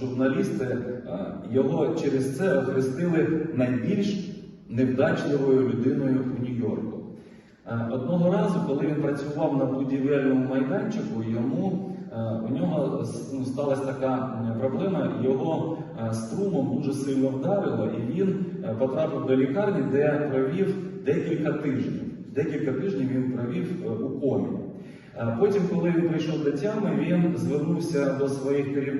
журналісти е, його через це охрестили найбільш невдачливою людиною у Нью-Йорку. Е, Одного разу, коли він працював на будівельному майданчику, йому е, у нього ну, сталася така проблема. Його струмом дуже сильно вдарило, і він потрапив до лікарні, де провів декілька тижнів. Декілька тижнів він провів у комі. Е, Потім, коли він прийшов до тями, він звернувся до своїх е,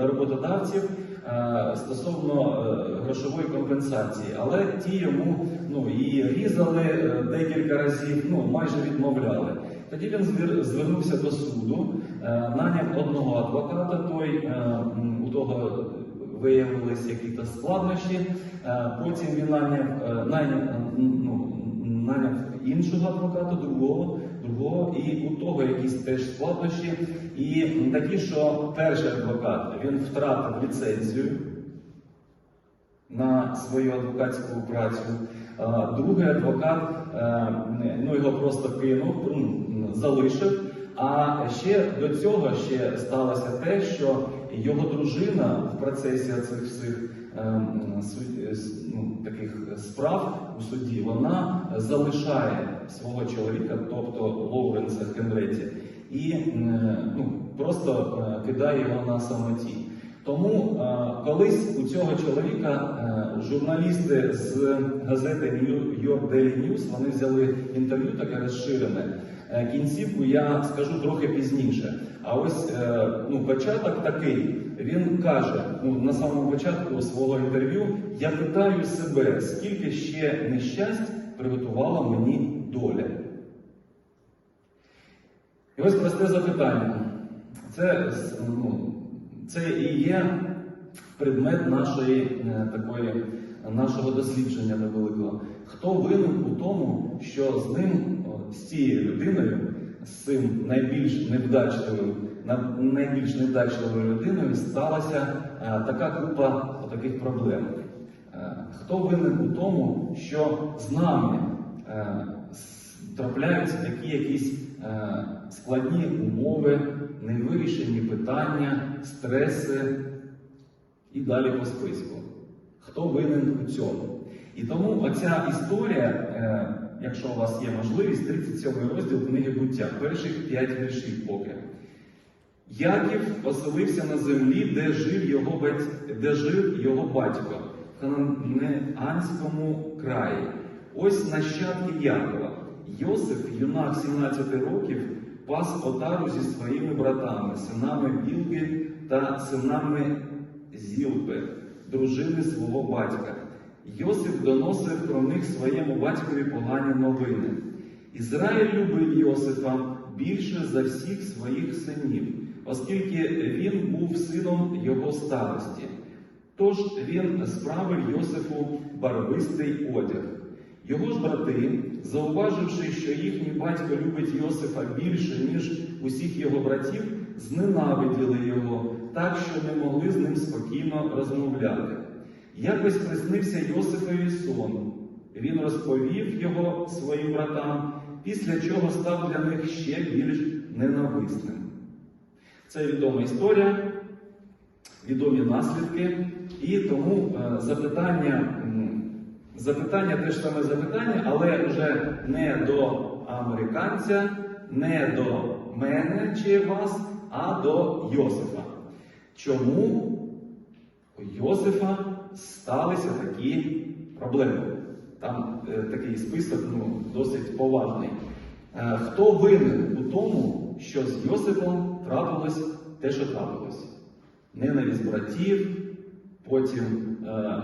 роботодавців е, стосовно грошової компенсації, але ті йому ну, і різали декілька разів, ну майже відмовляли. Тоді він звернувся до суду, наняв одного адвоката, той у того виявилися якісь складнощі. Потім він наняв, найняв, е, ну, наняв іншого адвоката, другого, другого, і у того якісь теж складнощі. І такі, що перший адвокат він втратив ліцензію на свою адвокатську працю. Другий адвокат е, ну, його просто кинув, ну, залишив. А ще до цього ще сталося те, що його дружина в процесі цих всіх е, су- е, ну, таких справ у суді вона залишає свого чоловіка, тобто Лоуренса Хенреті, і е, ну, просто е, кидає його на самоті. Тому колись у цього чоловіка журналісти з газети New York Daily News вони взяли інтерв'ю таке розширене. Е, Кінцівку я скажу трохи пізніше. А ось е, ну, початок такий. Він каже ну, на самому початку свого інтерв'ю: я питаю себе, скільки ще нещасть приготувала мені доля. І ось просте запитання. Це, ну, це і є предмет нашої е, такої, нашого дослідження невеликого. Хто винен у тому, що з ним, з цією людиною, з цим найбільш невдачливим, найбільш невдачливою людиною сталася е, така група таких проблем? Е, Хто винен у тому, що з нами е, трапляються такі якісь складні умови, невирішені питання, стреси і далі по списку. Хто винен у цьому? І тому оця історія, якщо у вас є можливість, 37 розділ книги буття, перших 5 віршів поки. Яків поселився на землі, де жив його, бать... де жив його батько, в Ханаанському краї. Ось нащадки Якова. Йосиф, юнак 17 років, пас отару зі своїми братами, синами Білги та синами Зілпи, дружини свого батька. Йосиф доносив про них своєму батькові погані новини. Ізраїль любив Йосифа більше за всіх своїх синів, оскільки він був сином його старості. Тож він справив Йосифу барвистий одяг. Його ж брати, зауваживши, що їхній батько любить Йосифа більше, ніж усіх його братів, зненавиділи його, так що не могли з ним спокійно розмовляти. Якось приснився Йосифові сон. Він розповів його своїм братам, після чого став для них ще більш ненависним. Це відома історія, відомі наслідки, і тому е, запитання, запитання те ж саме запитання, але вже не до американця, не до мене чи вас, а до Йосифа. Чому Йосифа сталися такі проблеми? Там е, такий список ну, досить поважний. Е, хто винен у тому, що з Йосифом трапилось те, що трапилось? Ненависть братів, потім е,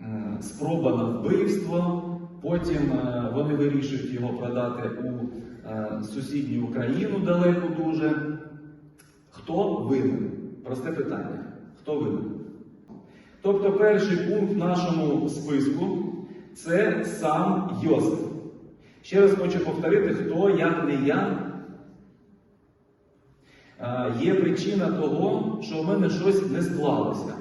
е, спроба на вбивство, потім вони вирішують його продати у сусідню Україну далеко дуже. Хто винен? Просте питання. Хто винен? Тобто перший пункт в нашому списку це сам Йосиф. Ще раз хочу повторити, хто, як не я, є причина того, що в мене щось не склалося.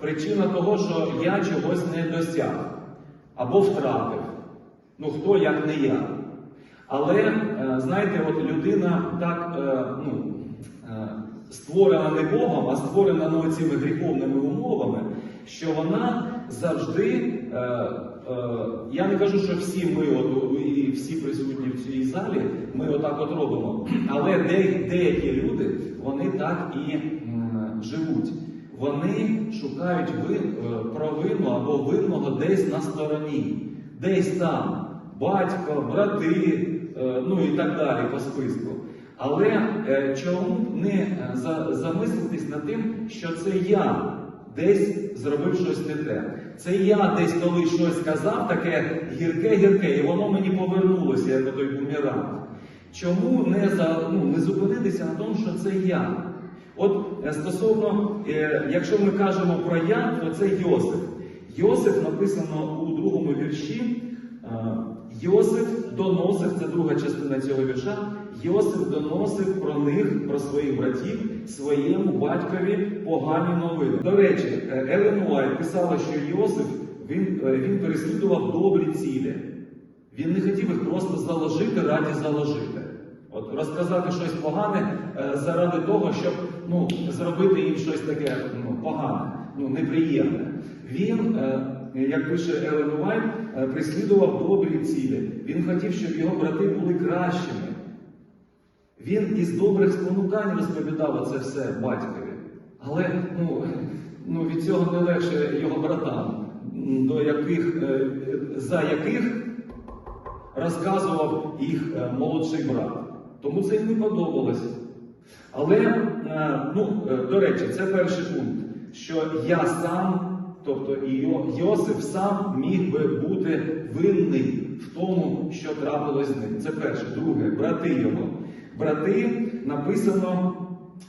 Причина того, що я чогось не досяг або втратив. Ну, хто, як не я. Але, е, знаєте, от людина так, е, ну, створена не Богом, а створена ну, цими гріховними умовами, що вона завжди, е, е, я не кажу, що всі ми, от, і всі присутні в цій залі, ми отак от робимо. Але деякі люди, вони так і живуть. Вони шукають е, провину або винного десь на стороні, десь там батько, брати, е, ну і так далі по списку. Але е, чому не е, замислитись над тим, що це я десь зробив щось не те. Це я десь коли щось сказав, таке гірке-гірке, і воно мені повернулося, як той бумеранг. Чому не, за, ну, не зупинитися на тому, що це я? От е, стосовно, якщо ми кажемо про я, то це Йосиф. Йосиф написано у другому вірші. Йосиф доносив, це друга частина цього вірша. Йосиф доносив про них, про своїх братів, своєму батькові погані новини. До речі, е, Елен Уайт писала, що Йосиф він, е, він переслідував добрі цілі. Він не хотів їх просто заложити раді заложити. От розказати щось погане е, заради того, щоб ну, зробити їм щось таке ну, погане, ну, неприємне. Він, як пише Елен Уайт, е, преслідував добрі цілі. Він хотів, щоб його брати були кращими. Він із добрих спонукань розповідав оце все батькові. Але ну, ну, від цього не легше його братам, до яких, е, за яких розказував їх е, молодший брат. Тому це їм не подобалось. Але, е, ну, е, до речі, це перший пункт, що я сам, тобто Йосиф сам міг би бути винний в тому, що трапилось з ним. Це перше. Друге, брати його. Брати написано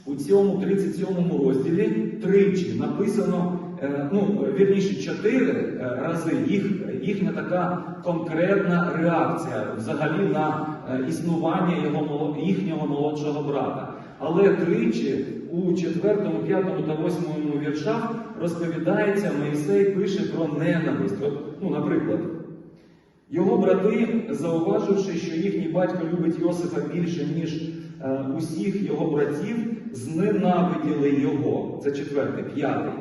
у цьому 37 розділі тричі написано, е, ну, вірніше, чотири е, рази їх, їхня така конкретна реакція взагалі на е, існування його, їхнього молодшого брата. Але тричі у 4, 5 та 8 віршах розповідається, Моїсей пише про ненависть. Ну, наприклад, його брати, зауваживши, що їхній батько любить Йосифа більше, ніж е, усіх його братів, зненавиділи його. Це четвертий, п'ятий.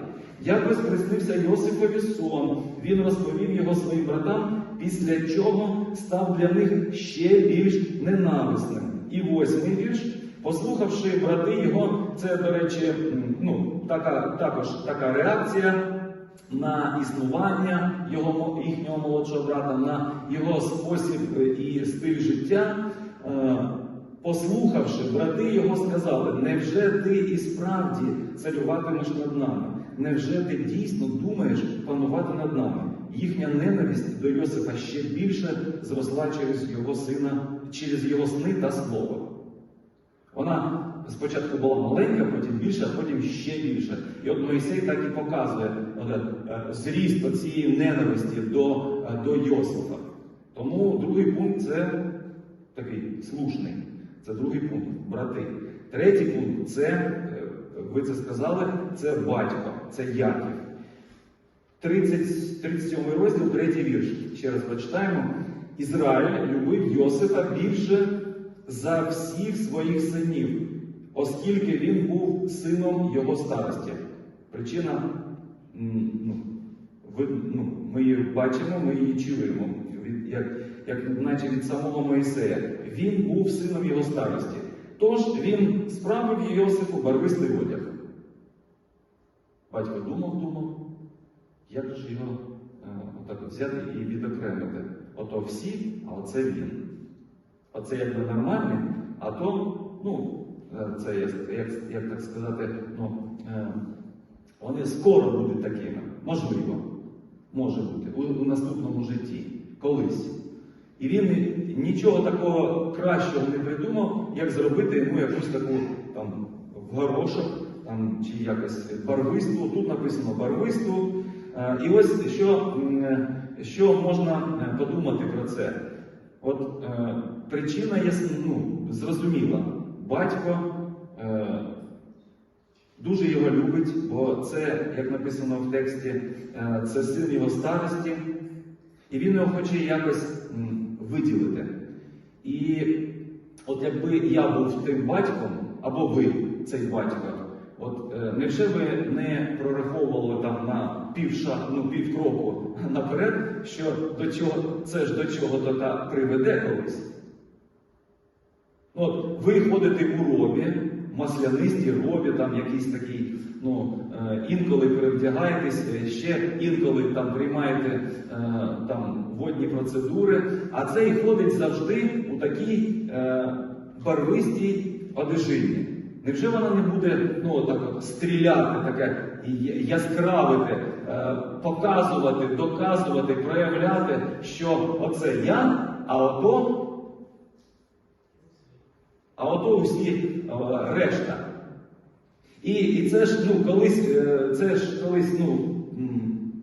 Якось приснився Йосифові сон. Він розповів його своїм братам, після чого став для них ще більш ненависним. І восьмий вірш. Послухавши брати його, це, до речі, ну, така, також така реакція на існування його, їхнього молодшого брата, на його спосіб е, і стиль життя. Е, Послухавши, брати його сказали: невже ти і справді царюватимеш над нами? Невже ти дійсно думаєш панувати над нами? Їхня ненависть до Йосипа ще більше зросла через його сина, через його сни та слово. Вона спочатку була маленька, потім більша, потім ще більше. І от Моїсей так і показує е, зріст цієї ненависті до, е, до Йосифа. Тому другий пункт це такий слушний. Це другий пункт брати. Третій пункт це, е, ви це сказали, це батько, це Яків. 30, 37 розділ, третій вірш. Ще раз прочитаємо. Ізраїль любив Йосифа більше за всіх своїх синів, оскільки він був сином його старості. Причина, ну, ви, ну, ми її бачимо, ми її чуємо, як, як наче від самого Моїсея. Він був сином його старості. Тож він справив Йосифу барвистий одяг. Батько думав, думав, як ж його е, отак от взяти і відокремити? Ото всі, а оце він. Оце якби нормальний, а то, ну, це як, як, як так сказати, ну, е, вони скоро будуть такими. Можливо, може бути, у, у наступному житті, колись. І він нічого такого кращого не придумав, як зробити йому якусь таку там горошок, там, чи якось барвисту. Тут написано барвисту. Е, І ось що, е, що можна е, подумати про це. От е, причина є ну, зрозуміла. Батько е, дуже його любить, бо це, як написано в тексті, е, це син його старості, і він його хоче якось м, виділити. І от якби я був тим батьком, або ви, цей батько? От е, невже ви не прораховували там на півша, ну, півкроку наперед, що до чого це ж до чого то та приведе колись? От ви ходите в робі, маслянисті робі, там якісь такі, ну, е, інколи перевдягаєтесь, е, ще інколи там приймаєте е, там водні процедури, а цей ходить завжди у такій е, барвистій одежині. Невже вона не буде ну, так стріляти, таке яскравити, е, показувати, доказувати, проявляти, що оце я, а ото а ото усі решта. І, і це ж ну, колись, е, це ж колись ну,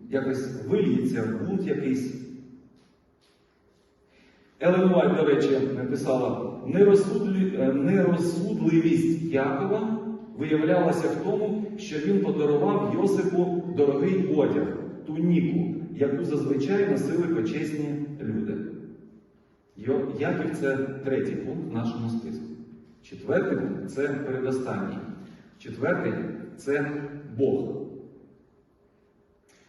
якось виліється в бунт якийсь. Елен Вайт, до речі, написала, е, нерозсудливість Якова виявлялася в тому, що він подарував Йосипу дорогий одяг, туніку, яку зазвичай носили почесні люди. Яків це третій пункт в нашому списку. Четвертий це передостанній. Четвертий це Бог.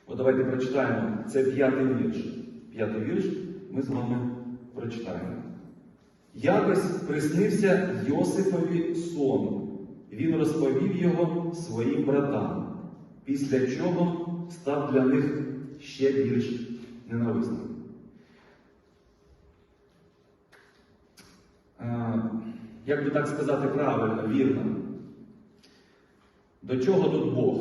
От давайте прочитаємо. Це п'ятий вірш. П'ятий вірш ми з вами прочитаємо. Якось приснився Йосипові сон. Він розповів його своїм братам, після чого став для них ще більш ненависним. Як би так сказати правильно, вірно? До чого тут Бог?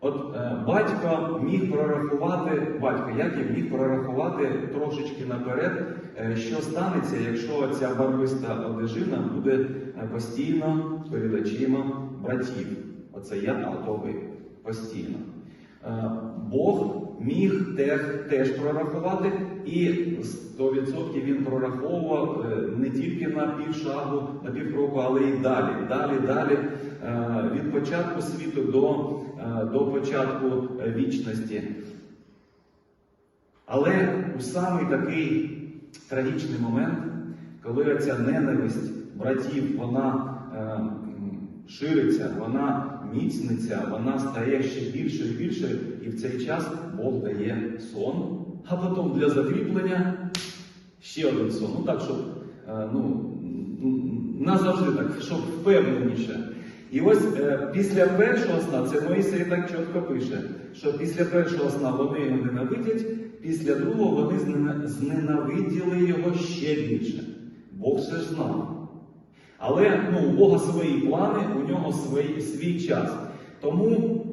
От е, батько міг прорахувати, батько Яків міг прорахувати трошечки наперед, е, що станеться, якщо ця барвиста одежина буде е, постійно перед очима братів. Оце я, а то ви постійно. Е, Бог міг теж, теж прорахувати, і 100% він прораховував е, не тільки на півшагу, на півкроку, але й далі, далі, далі, е, від початку світу до, е, до початку вічності. Але у самий такий трагічний момент, коли ця ненависть братів, вона шириться, вона міцниться, вона стає ще більше і більше, і в цей час Бог дає сон, а потім для закріплення ще один сон. Ну так, щоб е, ну, назавжди так, щоб впевненіше. І ось е, після першого сна, це Моїсей так чітко пише, що після першого сна вони його ненавидять, після другого вони зненавиділи його ще більше. Бог все ж знав. Але ну, у Бога свої плани, у нього свій, свій час. Тому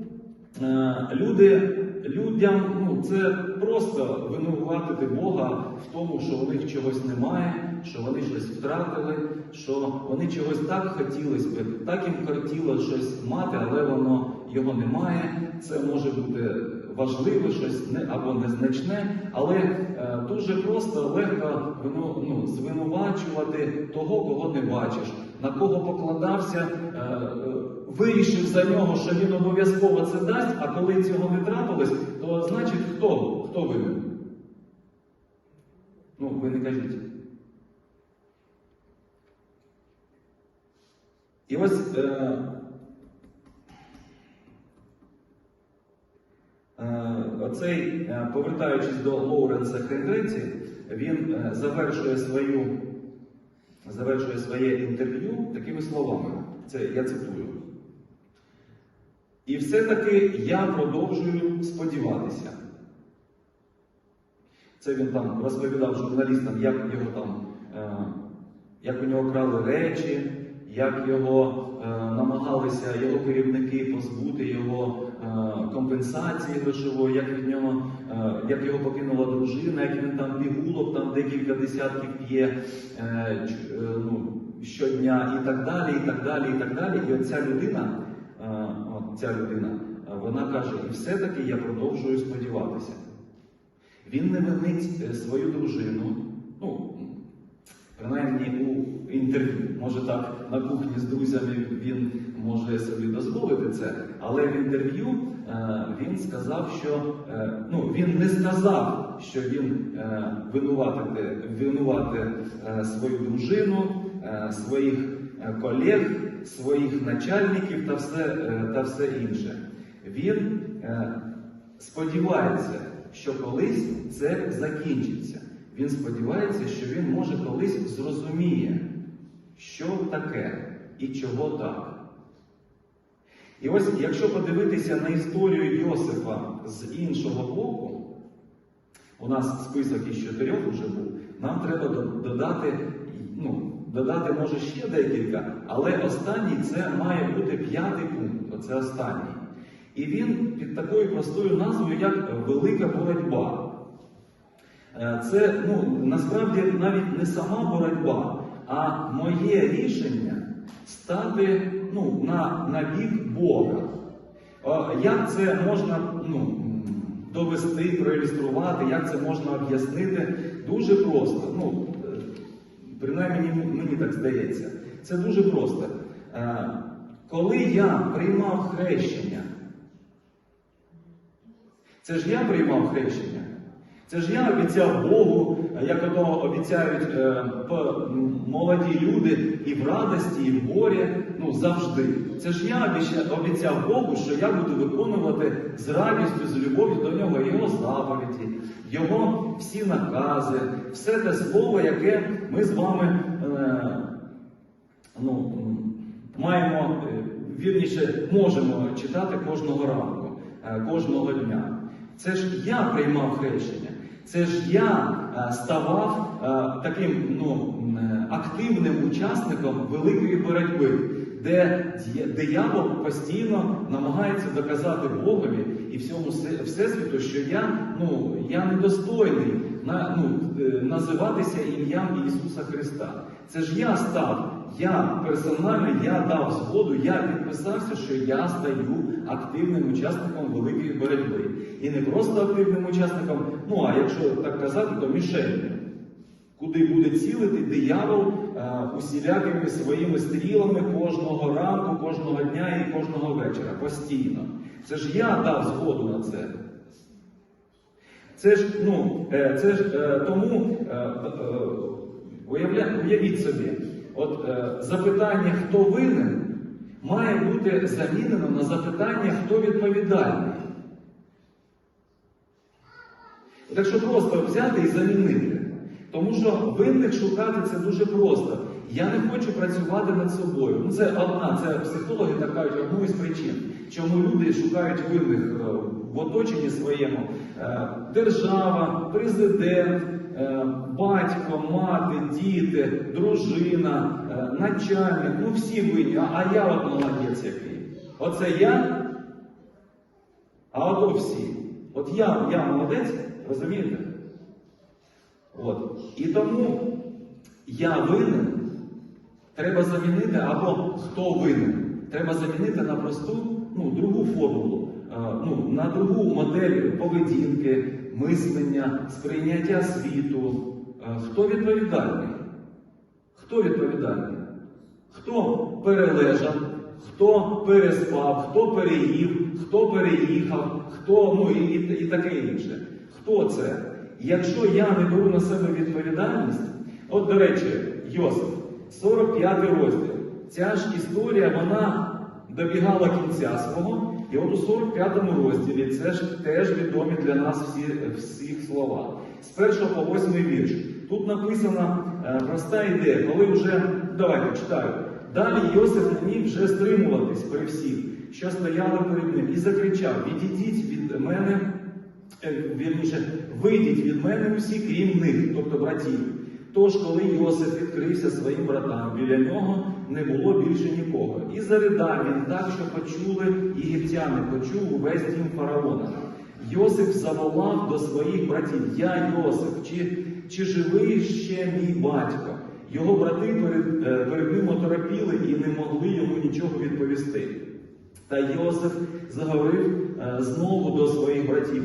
е, люди, людям це просто винуватити Бога в тому, що у них чогось немає, що вони щось втратили, що вони чогось так хотілося би, так їм хотіло щось мати, але воно його немає. Це може бути важливе щось не або незначне, але е, дуже просто легко ну, звинувачувати того, кого не бачиш, на кого покладався, е, е, вирішив за нього, що він обов'язково це дасть, а коли цього не трапилось, то значить хто? Хто винен? Ну, ви не кажіть. І ось е, Е, Оцей, е, повертаючись до Лоуренса Хендреці, він завершує свою, завершує своє інтерв'ю такими словами. Це я цитую. І все-таки я продовжую сподіватися. Це він там розповідав журналістам, як його там, е, як у нього крали речі, як його е, намагалися його керівники позбути його компенсації грошової, як від нього, е, як його покинула дружина, як він там пігулок там декілька десятків п'є е, е, ну, щодня і так далі, і так далі, і так далі. І оця людина, е, ця людина, е, вона каже, і все-таки я продовжую сподіватися. Він не винить е, свою дружину, ну, принаймні у інтерв'ю. Може так на кухні з друзями він може собі дозволити це, але в інтерв'ю е, він сказав, що е, ну, він не сказав, що він е, винуватити, винувати свою дружину, своїх колег, своїх начальників та все, та все інше. Він сподівається, що колись це закінчиться. Він сподівається, що він може колись зрозуміє, що таке і чого так. І ось, якщо подивитися на історію Йосифа з іншого боку, у нас список із чотирьох вже був, нам треба додати, ну, додати може ще декілька, але останній це має бути п'ятий пункт, оце останній. І він під такою простою назвою, як велика боротьба. Е, Це ну, насправді навіть не сама боротьба, а моє рішення стати ну, на, на бік Бога. Як це можна ну, довести, проілюструвати, як це можна об'яснити? Дуже просто. Ну, е, принаймні мені, так здається. Це дуже просто. Е, Коли я приймав хрещення, це ж я приймав хрещення. Це ж я обіцяв Богу, як ото обіцяють е, молоді люди і в радості, і в горі, ну завжди. Це ж я обіцяв Богу, що я буду виконувати з радістю, з любов'ю до нього його заповіді, його всі накази, все те слово, яке ми з вами е, ну, маємо, е, вірніше, можемо читати кожного ранку, е, кожного дня. Це ж я приймав хрещення. Це ж я е, ставав е, таким ну, е, активним учасником великої боротьби, де диявол постійно намагається доказати Богові і всьому всесвіту, що я, ну, я недостойний на, ну, називатися ім'ям Ісуса Христа. Це ж я став, я персонально я дав згоду, я підписався, що я стаю активним учасником великої боротьби. І не просто активним учасником, ну а якщо так казати, то мішенью. Куди буде цілити диявол е, усілякими своїми стрілами кожного ранку, кожного дня і кожного вечора, постійно. Це ж я дав згоду на це. Це ж, ну, е, це ж е, тому уявіть собі, от е, запитання, хто винен, має бути замінено на запитання, хто відповідальний. От Якщо просто взяти і замінити. Тому що винних шукати це дуже просто. Я не хочу працювати над собою. Ну, це одна, це психологи так кажуть, одну із причин, чому люди шукають винних е, в оточенні своєму. Е, Держава, президент, е, батько, мати, діти, дружина, е, начальник, ну всі винні, а я от молодець який. Оце я, а ото всі. От я, я молодець, розумієте? От. І тому я винен треба замінити, або хто винен, треба замінити на просту ну, другу формулу, ну, на другу модель поведінки, мислення, сприйняття світу. Хто відповідальний? Хто відповідальний? Хто перележав, хто переспав, хто переїв, хто переїхав, хто ну і, і таке інше. Хто це? Якщо я не беру на себе відповідальність, от до речі, Йосиф, 45 розділ. Ця ж історія вона добігала кінця свого, і от у 45 розділі це ж теж відомі для нас всі, всіх слова. З 1 по 8 вірш. Тут написана е, проста ідея, коли вже, давайте читаю. Далі Йосиф не міг вже стримуватись при всіх, що стояли перед ним, і закричав: Відійдіть від мене, е, вірніше, вийдіть від мене усі, крім них, тобто братів. Тож, коли Йосиф відкрився своїм братам, біля нього не було більше нікого. І заридав він так, що почули єгиптяни, почув увесь дім фараона. Йосиф заволав до своїх братів: Я Йосиф, чи, чи живий ще мій батько? Його брати перед, е, перед ним оторопіли і не могли йому нічого відповісти. Та Йосиф заговорив е, знову до своїх братів.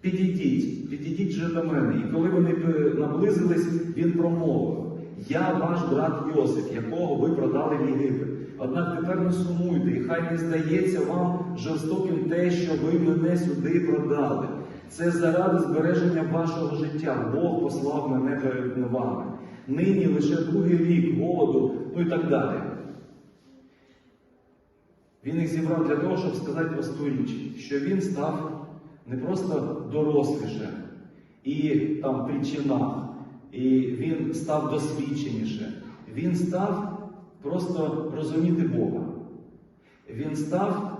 Підійдіть, підійдіть же до мене. І коли вони наблизились, він промовив: Я ваш брат Йосиф, якого ви продали в Єгипет. Однак тепер не сумуйте, і хай не здається вам жорстоким те, що ви мене сюди продали. Це заради збереження вашого життя. Бог послав мене перед вами. Нині лише другий рік голоду, ну і так далі. Він їх зібрав для того, щоб сказати просту річ, що він став не просто доросліше і там при чинах, і він став досвідченіше. Він став просто розуміти Бога. Він став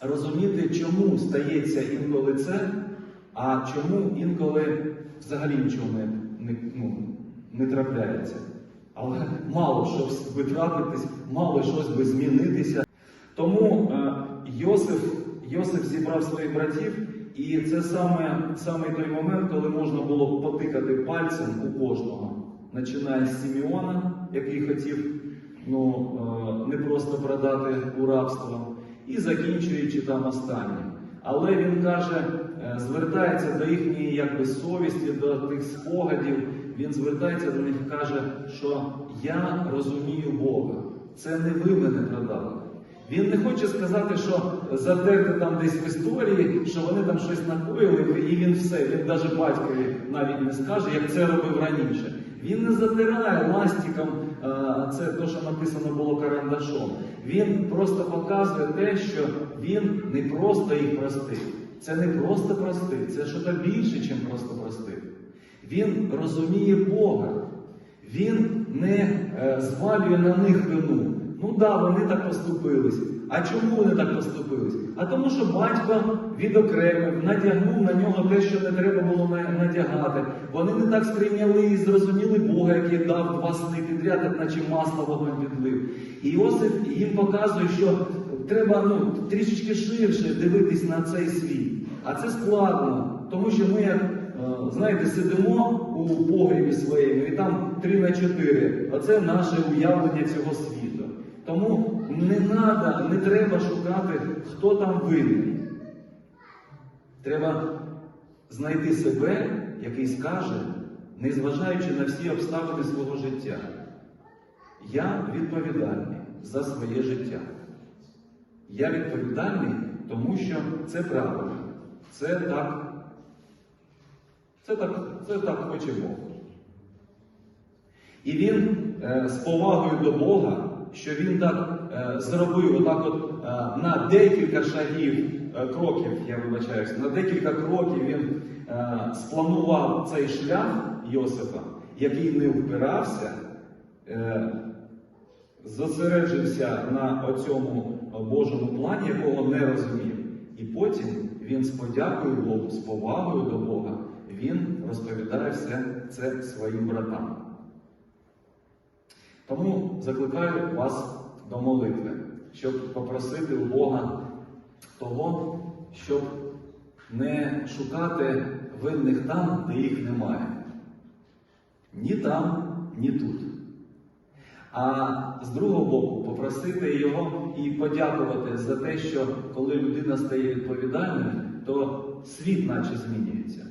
розуміти, чому стається інколи це, а чому інколи взагалі нічого не, не, ну, не трапляється. Але мало щось би трапитись, мало щось би змінитися. Тому е, Йосиф, Йосиф зібрав своїх братів, і це саме, саме той момент, коли можна було потикати пальцем у кожного, починає з Сімеона, який хотів ну, е, не просто продати у рабство, і закінчуючи там останнім. Але він каже, е, звертається до їхньої якби, совісті, до тих спогадів. Він звертається до них і каже, що я розумію Бога. Це не ви мене продали. Він не хоче сказати, що затерти там десь в історії, що вони там щось накоїли, і він все, він навіть батькові навіть не скаже, як це робив раніше. Він не затирає ластиком, це те, що написано було карандашом. Він просто показує те, що він не просто їх простив. Це не просто простив, це щось більше, ніж просто простив. Він розуміє Бога. Він не е, звалює на них вину. Ну да, вони так поступились. А чому вони так поступились? А тому, що батько відокремив, надягнув на нього те, що не треба було надягати. Вони не так сприйняли і зрозуміли Бога, який дав два сни підряд, як наче масло вогонь підлив. І Іосиф їм показує, що треба ну, трішечки ширше дивитись на цей світ. А це складно, тому що ми, як Е, знаєте, сидимо у погрібі своєму, і там 3 на 4. Оце наше уявлення цього світу. Тому не надо, не треба шукати, хто там винний. Треба знайти себе, який скаже, незважаючи на всі обставини свого життя. Я відповідальний за своє життя. Я відповідальний, тому що це правильно. Це так це так, це так хоче Бог. І він е, з повагою до Бога, що він так е, зробив отак от, е, на декілька шагів, е, кроків, я вибачаюся, на декілька кроків він е, спланував цей шлях Йосифа, який не впирався, е, зосереджився на оцьому Божому плані, якого не розумів. І потім він з подякою Богу, з повагою до Бога, він розповідає все це своїм братам. Тому закликаю вас до молитви, щоб попросити у Бога того, щоб не шукати винних там, де їх немає. Ні там, ні тут. А з другого боку, попросити його і подякувати за те, що коли людина стає відповідальною, то світ наче змінюється.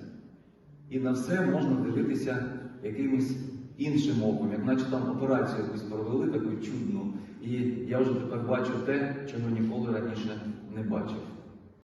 І на все можна дивитися якимось іншим оком, як наче там операцію якусь провели таку чудну. І я вже тепер бачу те, чого ніколи раніше не бачив.